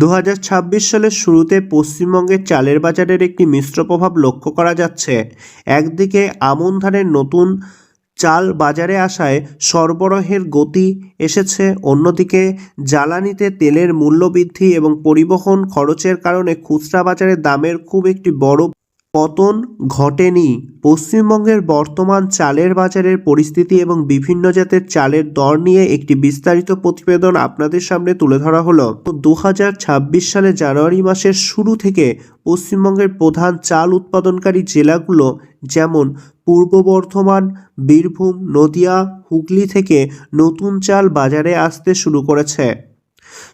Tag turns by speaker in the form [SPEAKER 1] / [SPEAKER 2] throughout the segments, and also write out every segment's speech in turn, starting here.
[SPEAKER 1] দু হাজার ছাব্বিশ সালের শুরুতে পশ্চিমবঙ্গের চালের বাজারের একটি মিশ্র প্রভাব লক্ষ্য করা যাচ্ছে। একদিকে আমন ধানের নতুন চাল বাজারে আসায় সরবরাহের গতি এসেছে, অন্যদিকে জ্বালানিতে তেলের মূল্যবৃদ্ধি এবং পরিবহন খরচের কারণে খুচরা বাজারে দামের খুব একটি বড় পতন ঘটেনি। পশ্চিমবঙ্গের বর্তমান চালের বাজারের পরিস্থিতি এবং বিভিন্ন জাতের চালের দর নিয়ে একটি বিস্তারিত প্রতিবেদন আপনাদের সামনে তুলে ধরা হলো। দু হাজার ছাব্বিশ সালে জানুয়ারি মাসের শুরু থেকে পশ্চিমবঙ্গের প্রধান চাল উৎপাদনকারী জেলাগুলো যেমন পূর্ব বর্ধমান, বীরভূম, নদিয়া, হুগলি থেকে নতুন চাল বাজারে আসতে শুরু করেছে।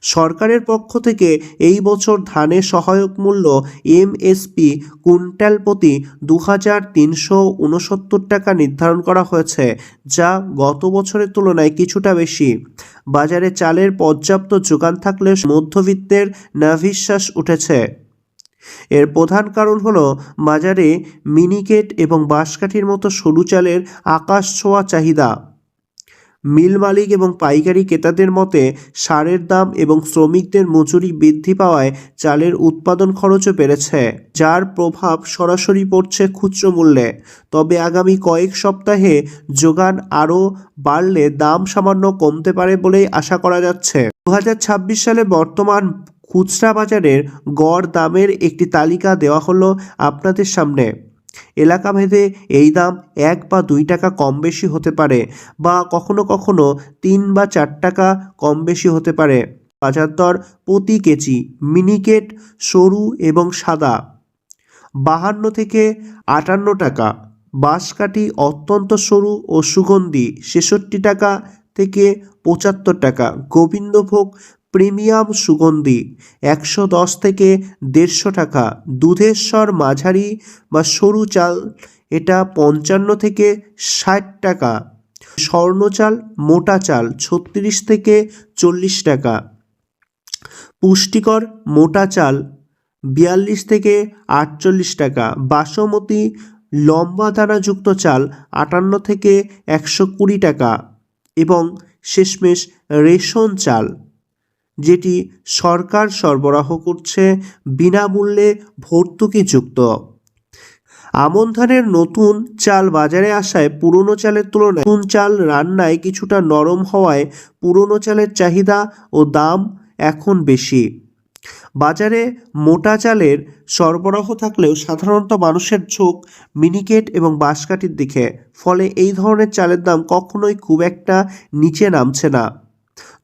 [SPEAKER 1] সরকারের পক্ষ থেকে এই বছর ধানের সহায়ক মূল্য এমএসপি কুইন্টাল প্রতি দু হাজার তিনশো উনসত্তর টাকা নির্ধারণ করা হয়েছে, যা গত বছরের তুলনায় কিছুটা বেশি। বাজারে চালের পর্যাপ্ত যোগান থাকলে মধ্যবিত্তের নাভিশ্বাস উঠেছে। এর প্রধান কারণ হলো, বাজারে মিনিকেট এবং বাঁশকাঠির মতো সরু চালের আকাশ ছোঁয়া চাহিদা। মিল মালিক এবং পাইকারি ক্রেতাদের মতে, সারের দাম এবং শ্রমিকদের মজুরি বৃদ্ধি পাওয়ায় চালের উৎপাদন খরচও বেড়েছে, যার প্রভাব সরাসরি পড়ছে খুচরো মূল্যে। তবে আগামী কয়েক সপ্তাহে যোগান আরও বাড়লে দাম সামান্য কমতে পারে বলেই আশা করা যাচ্ছে। দু হাজার ছাব্বিশ সালে বর্তমান খুচরা বাজারের গড় দামের একটি তালিকা দেওয়া হলো আপনাদের সামনে। এলাকা ভেদে এই দাম এক বা দুই টাকা কম বেশি হতে পারে বা কখনো কখনো তিন বা চার টাকা কম বেশি হতে পারে। বাজার দর প্রতি কেজি, মিনিকেট, সরু এবং সাদা। বাহান্ন থেকে আটান্ন টাকা। বাঁশকাঠি অত্যন্ত সরু ও সুগন্ধি, ছেষট্টি টাকা থেকে পঁচাত্তর টাকা। গোবিন্দভোগ প্রিমিয়াম সুগন্ধি, একশো দশ থেকে দেড়শো টাকা। দুধেশ্বর মাঝারি বা সরু চাল, এটা পঞ্চান্ন থেকে ষাট টাকা। স্বর্ণ চাল, মোটা চাল, ছত্রিশ থেকে চল্লিশ টাকা। পুষ্টিকর মোটা চাল, বিয়াল্লিশ থেকে আটচল্লিশ টাকা। বাসমতি, লম্বা দানাযুক্ত চাল, আটান্ন থেকে একশো কুড়ি টাকা। এবং শেষমেশ রেশন চাল। যেটি সরকার সরবরাহ করছে বিনামূল্যে ভর্তুকিযুক্ত। আমন ধানের নতুন চাল বাজারে আসায় পুরনো চালের তুলনায় নতুন চাল রান্নায় কিছুটা নরম হওয়ায় পুরনো চালের চাহিদা ও দাম এখন বেশি। বাজারে মোটা চালের সরবরাহ থাকলেও সাধারণত মানুষের ঝোঁক মিনিকেট এবং বাঁশকাঠির দিকে, ফলে এই ধরনের চালের দাম কখনোই খুব একটা নিচে নামছে না।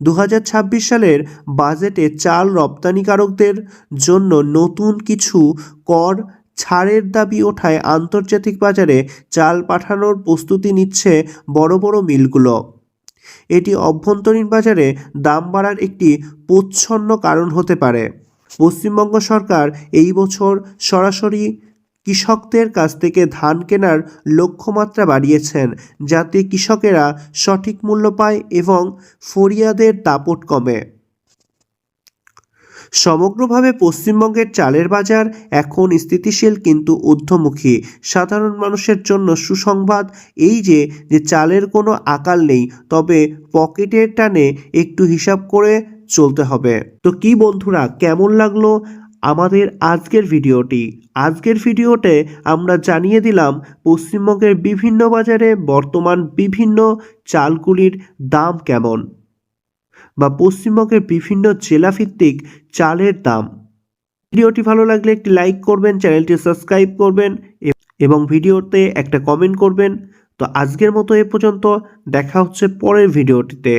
[SPEAKER 1] দু হাজার ছাব্বিশ সালের বাজেটে চাল রপ্তানিকারকদের জন্য নতুন কিছু কর ছাড়ের দাবি ওঠায় আন্তর্জাতিক বাজারে চাল পাঠানোর প্রস্তুতি নিচ্ছে বড় বড় মিলগুলো। এটি অভ্যন্তরীণ বাজারে দাম বাড়ার একটি প্রচ্ছন্ন কারণ হতে পারে। পশ্চিমবঙ্গ সরকার এই বছর সরাসরি কৃষকদের কাছ থেকে ধান কেনার লক্ষ্যমাত্রা বাড়িয়েছেন, যাতে কৃষকেরা সঠিক মূল্য পায় এবং ফরিয়াদের দাপট কমে। সমগ্রভাবে পশ্চিমবঙ্গের চালের বাজার এখন স্থিতিশীল কিন্তু ঊর্ধ্বমুখী। সাধারণ মানুষের জন্য সুসংবাদ এই যে যে চালের কোনো আকাল নেই, তবে পকেটের টানে একটু হিসাব করে চলতে হবে। তো কি বন্ধুরা, কেমন লাগল? আমাদের আজকের ভিডিওটি। আজকের ভিডিওতে আমরা জানিয়ে দিলাম, পশ্চিমবঙ্গের বিভিন্ন বাজারে বর্তমান বিভিন্ন চালগুলির দাম কেমন বা পশ্চিমবঙ্গের বিভিন্ন জেলাভিত্তিক চালের দাম। ভিডিওটি ভালো লাগলে একটি লাইক করবেন, চ্যানেলটি সাবস্ক্রাইব করবেন এবং ভিডিওতে একটা কমেন্ট করবেন। তো আজকের মতো এ পর্যন্ত, দেখা হচ্ছে পরের ভিডিওটিতে।